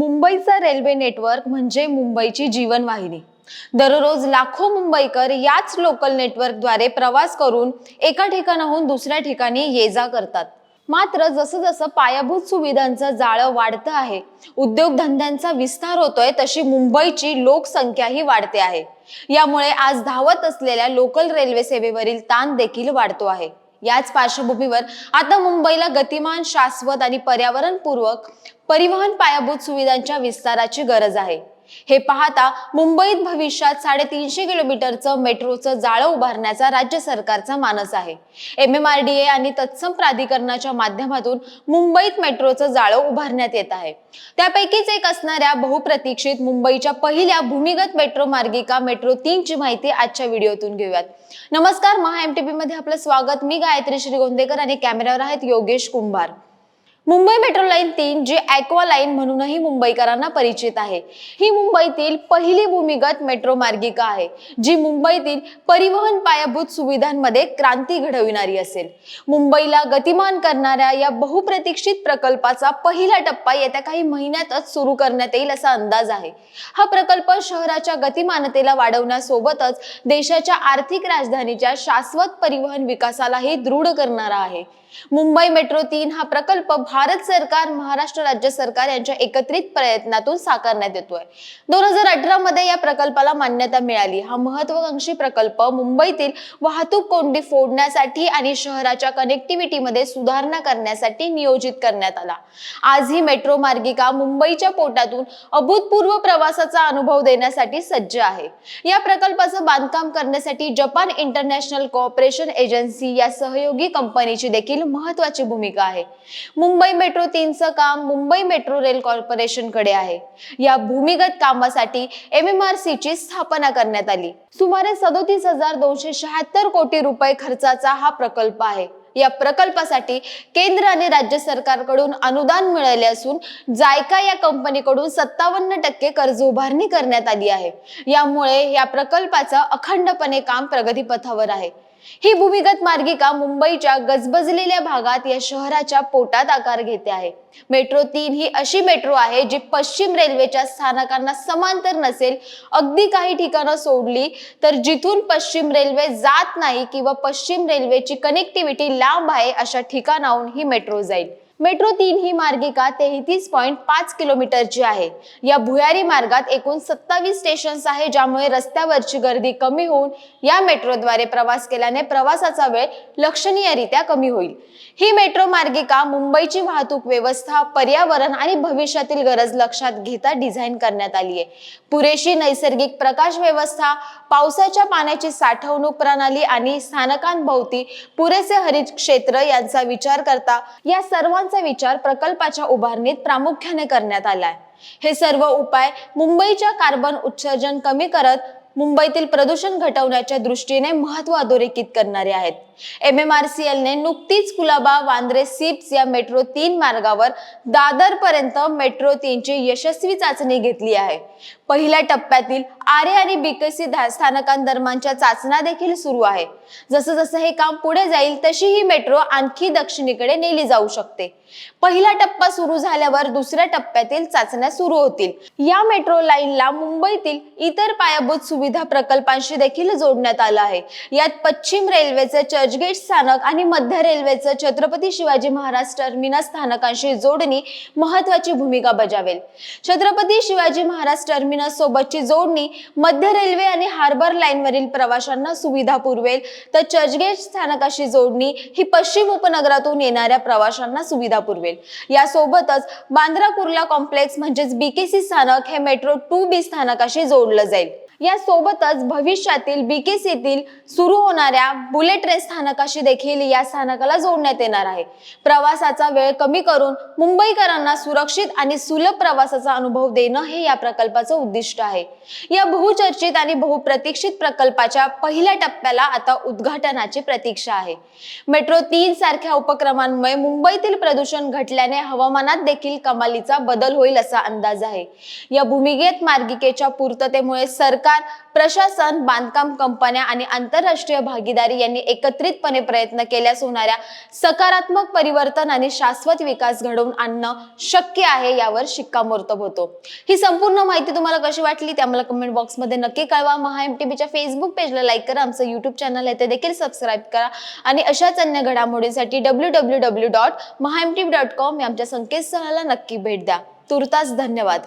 मुंबईचा railway network म्हणजे मुंबईची जीवनवाहिनी. दररोज लाखो मुंबईकर याच लोकल नेटवर्कद्वारे प्रवास करून एका ठिकाणाहून दुसऱ्या ठिकाणी ये जा करतात. मात्र जसं जसं पायाभूत सुविधांचं जाळं वाढतं आहे उद्योगधंद्यांचा विस्तार होतोय तशी मुंबईची लोकसंख्याही वाढते आहे. यामुळे आज धावत असलेल्या लोकल रेल्वे सेवेवरील ताण देखील वाढतो आहे. याच पार्श्वभूमीवर आता मुंबईला गतिमान शाश्वत आणि पर्यावरणपूर्वक परिवहन पायाभूत सुविधांच्या विस्ताराची गरज आहे. हे पाहता मुंबईत भविष्यात साडेतीनशे किलोमीटरचं मेट्रोचं जाळं उभारण्याचा राज्य सरकारचा मानस आहे. M M R D A आणि तत्सम प्राधिकरणाच्या माध्यमातून मुंबईत मेट्रोचं जाळं उभारण्यात येत आहे. त्यापैकीच एक असणाऱ्या बहुप्रतीक्षित मुंबईच्या पहिल्या भूमिगत मेट्रो मार्गिका मेट्रो तीन ची माहिती आजच्या व्हिडिओतून घेऊयात. नमस्कार महा एम टी पी मध्ये आपलं स्वागत. मी गायत्री श्री गोंदेकर आणि कॅमेऱ्यावर आहेत योगेश कुंभार. मुंबई मेट्रो लाईन तीन जी ॲक्वा लाईन म्हणूनही मुंबईकरांना परिचित आहे. ही मुंबईतील पहिली भूमिगत मेट्रो मार्गिका आहे जी मुंबईतील परिवहन पायाभूत सुविधांमध्ये क्रांती घडविणारी असेल. मुंबईला गतिमान करणाऱ्या या बहुप्रतीक्षित प्रकल्पाचा पहिला टप्पा येत्या काही महिन्यातच सुरू करण्यात येईल असा अंदाज आहे. हा प्रकल्प शहराच्या गतिमानतेला वाढवण्यासोबतच देशाच्या आर्थिक राजधानीच्या शाश्वत परिवहन विकासालाही दृढ करणारा आहे. मुंबई मेट्रो तीन हा प्रकल्प भारत सरकार महाराष्ट्र राज्य सरकार यांच्या एकत्रित प्रयत्नातून साकारण्यात येतोय. दोन हजार अठरा मध्ये या प्रकल्पाला मान्यता मिळाली. हा महत्वाकांक्षी प्रकल्प मुंबईतील वाहतूक कोंडी फोडण्यासाठी आणि शहराच्या कनेक्टिव्हिटीमध्ये सुधारणा करण्यासाठी नियोजित करण्यात आला. आज ही मेट्रो मार्गिका मुंबईच्या पोटातून अभूतपूर्व प्रवासाचा अनुभव देण्यासाठी सज्ज आहे. या प्रकल्पाचं बांधकाम करण्यासाठी जपान इंटरनॅशनल कॉर्पोरेशन एजन्सी या सहयोगी कंपनीची देखील महत्वाची भूमिका आहे. मुंबई मेट्रो तीनचं काम मुंबई मेट्रो रेल कॉर्पोरेशनकडे आहे. या भूमिगत कामासाठी एम एम आर सीची स्थापना करण्यात आली. सुमारे सदोतीस हजार दोनशे शहात्तर कोटी रुपये खर्चाचा हा प्रकल्प आहे. या प्रकल्पासाठी केंद्र आणि राज्य सरकारकडून अनुदान मिळाले असून जायका या कंपनीकडून सत्तावन्न टक्के कर्ज उभारणी करण्यात आली आहे. यामुळे या प्रकल्पाचं अखंडपणे काम प्रगतीपथावर आहे. ही भूमिगत मार्गिका मुंबईच्या गजबजलेल्या भागात या शहराच्या पोटात आकार घेते आहे. मेट्रो तीन ही अशी मेट्रो आहे जी पश्चिम रेल्वेच्या स्थानकांना समांतर नसेल अगदी काही ठिकाणं सोडली तर जिथून पश्चिम रेल्वे जात नाही किंवा पश्चिम रेल्वेची कनेक्टिव्हिटी लांब आहे अशा ठिकाणाहून ही मेट्रो जाईल. मेट्रो तीन ही मार्गिका तेहतीस पॉईंट पाच किलोमीटरची आहे. या भुयारी मार्गात एकूण सत्तावीस स्टेशन्स आहे ज्यामुळे रस्त्यावरची गर्दी कमी होऊन या मेट्रोद्वारे प्रवास केल्याने प्रवासाचा वेळ लक्षणीयरित्या कमी होईल. ही मेट्रो मार्गिका मुंबईची वाहतूक व्यवस्था पर्यावरण आणि भविष्यातील गरज लक्षात घेता डिझाईन करण्यात आली आहे. पुरेशी नैसर्गिक प्रकाश व्यवस्था पावसाच्या पाण्याची साठवणूक प्रणाली आणि स्थानकांभोवती पुरेसे हरित क्षेत्र यांचा विचार करता या सर्वांचा विचार प्रकल्पाच्या उभारणीत प्रामुख्याने करण्यात आलाय. हे सर्व उपाय मुंबईच्या कार्बन उत्सर्जन कमी करत मुंबईतील प्रदूषण घटवण्याच्या दृष्टीने महत्त्व अधोरेखित करणारे आहेत. एम एम आर सी एलने नुकतीच कुलाबा वांद्रे सिप्स या मेट्रो तीन मार्गावर दादर पर्यंत मेट्रो तीनची यशस्वी चाचणी घेतली आहे. पहिल्या टप्प्यातील आरे आणि बीकेसी स्थानकांदरम्यानच्या चाचण्या देखील सुरू आहे. जसं जसं हे काम पुढे जाईल तशी ही मेट्रो आणखी दक्षिणेकडे नेली जाऊ शकते. पहिला टप्पा सुरू झाल्यावर दुसऱ्या टप्प्यातील चाचण्या सुरू होतील. या मेट्रो लाईनला मुंबईतील इतर पायाभूत सुविधा प्रकल्पांशी देखील जोडण्यात आलं आहे. यात पश्चिम रेल्वेचं चर्चगेट स्थानक आणि मध्य रेल्वेचं छत्रपती शिवाजी महाराज टर्मिनस स्थानकांशी जोडणी महत्वाची भूमिका बजावेल. छत्रपती शिवाजी महाराज टर्मिनस सोबतची जोडणी मध्य रेल्वे आणि हार्बर लाईनवरील प्रवाशांना सुविधा पुरवेल. तर चर्चगेट स्थानकाशी जोडणी ही पश्चिम उपनगरातून येणाऱ्या प्रवाशांना सुविधा पुरवेल. यासोबतच बांद्रा कुर्ला कॉम्प्लेक्स म्हणजेच बीकेसी स्थानक हे मेट्रो टू बी स्थानकाशी जोडलं जाईल. या सोबतच भविष्यातील बीकेसीतील सुरू होणाऱ्या बुलेट ट्रेन स्थानकाशी देखील या स्थानकाला जोडण्यात येणार आहे. प्रवासाचा वेळ कमी करून मुंबईकरांना सुरक्षित आणि सुलभ प्रवासाचा अनुभव देणं हे या प्रकल्पाचं उद्दिष्ट आहे. या बहुचर्चित आणि बहुप्रतीक्षित प्रकल्पाच्या पहिल्या टप्प्याला आता उद्घाटनाची प्रतीक्षा आहे. मेट्रो तीन सारख्या उपक्रमांमुळे मुंबईतील प्रदूषण घटल्याने हवामानात देखील कमालीचा बदल होईल असा अंदाज आहे. या भूमिगत मार्गिकेच्या पूर्ततेमुळे सरकार सरकार प्रशासन बांधकाम कंपन्या आणि आंतरराष्ट्रीय भागीदारी यांनी एकत्रितपणे प्रयत्न केल्यास होणाऱ्या सकारात्मक परिवर्तन आणि शाश्वत विकास घडवून आणणं शक्य आहे यावर शिक्कामोर्तब होतो. ही संपूर्ण माहिती तुम्हाला कशी वाटली ते आम्हाला कमेंट बॉक्समध्ये नक्की कळवा. महा एम टी बीच्या फेसबुक पेजला लाईक करा. आमचं युट्यूब चॅनल आहे ते देखील सबस्क्राईब करा. आणि अशाच अन्य घडामोडींसाठी W W W dot Maha M T dot com या आमच्या संकेतस्थळाला नक्की भेट द्या. तुर्तास धन्यवाद.